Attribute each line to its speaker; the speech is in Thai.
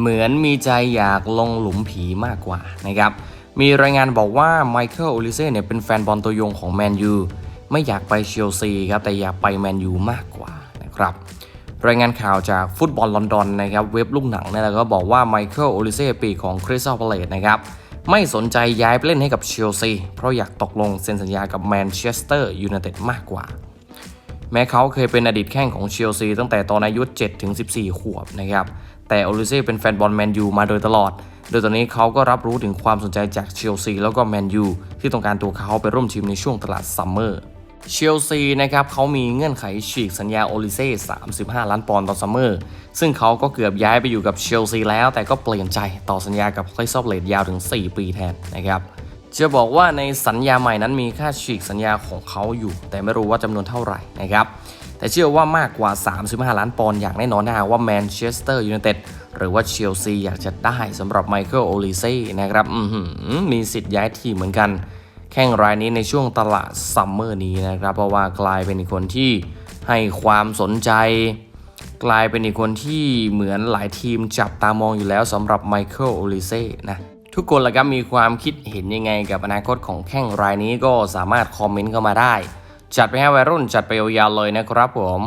Speaker 1: เหมือนมีใจอยากลงหลุมผีมากกว่านะครับมีรายงานบอกว่าไมเคิลโอลิเซ่เนี่ยเป็นแฟนบอลตัวยงของแมนยูไม่อยากไปเชลซีครับแต่อยากไปแมนยูมากกว่านะครับรายงานข่าวจากฟุตบอลลอนดอนนะครับเว็บลูกหนังเนี่ยก็บอกว่าไมเคิลโอลิเซ่ปีของคริสตัลพาเลตนะครับไม่สนใจย้ายไปเล่นให้กับเชลซีเพราะอยากตกลงเซ็นสัญญากับแมนเชสเตอร์ยูไนเต็ดมากกว่า แม้เขาเคยเป็นอดีตแข้งของเชลซีตั้งแต่ตอนอายุ7ถึง14 ขวบนะครับ แต่โอลิเซ่เป็นแฟนบอลแมนยูมาโดยตลอด โดยตอนนี้เขาก็รับรู้ถึงความสนใจจากเชลซีแล้วก็แมนยูที่ต้องการตัวเขาไปร่วมทีมในช่วงตลาดซัมเมอร์ เชลซีนะครับเขามีเงื่อนไขฉีกสัญญาโอลิเซ่35 ล้านปอนด์ต่อซัมเมอร์ ซึ่งเขาก็เกือบย้ายไปอยู่กับเชลซีแล้ว แต่ก็เปลี่ยนใจต่อสัญญากับคริสตัลเลดยาวถึง 4 ปีแทนนะครับ จะบอกว่าในสัญญาใหม่นั้นมีค่าฉีกสัญญาของเขาอยู่ แต่ไม่รู้ว่าจำนวนเท่าไหร่นะครับแต่เชื่อว่ามากกว่า 35 ล้านปอนด์อย่างแน่นอนนะฮะว่าแมนเชสเตอร์ยูไนเต็ดหรือว่าเชลซีอยากจะได้สำหรับไมเคิลโอลิเซ่นะครับมีสิทธิ์ย้ายทีมเหมือนกัน แข่งรายนี้ในช่วงตลาดซัมเมอร์นี้นะครับ เพราะว่ากลายเป็นอีกคนที่ให้ความสนใจ กลายเป็นอีกคนที่เหมือนหลายทีมจับตามองอยู่แล้วสำหรับไมเคิลโอลิเซ่นะ ทุกคนละครับมีความคิดเห็นยังไงกับอนาคตของแข้งรายนี้ก็สามารถคอมเมนต์เข้ามาได้ จัดไปให้วัยรุ่นจัดไปยาวๆเลยนะครับผม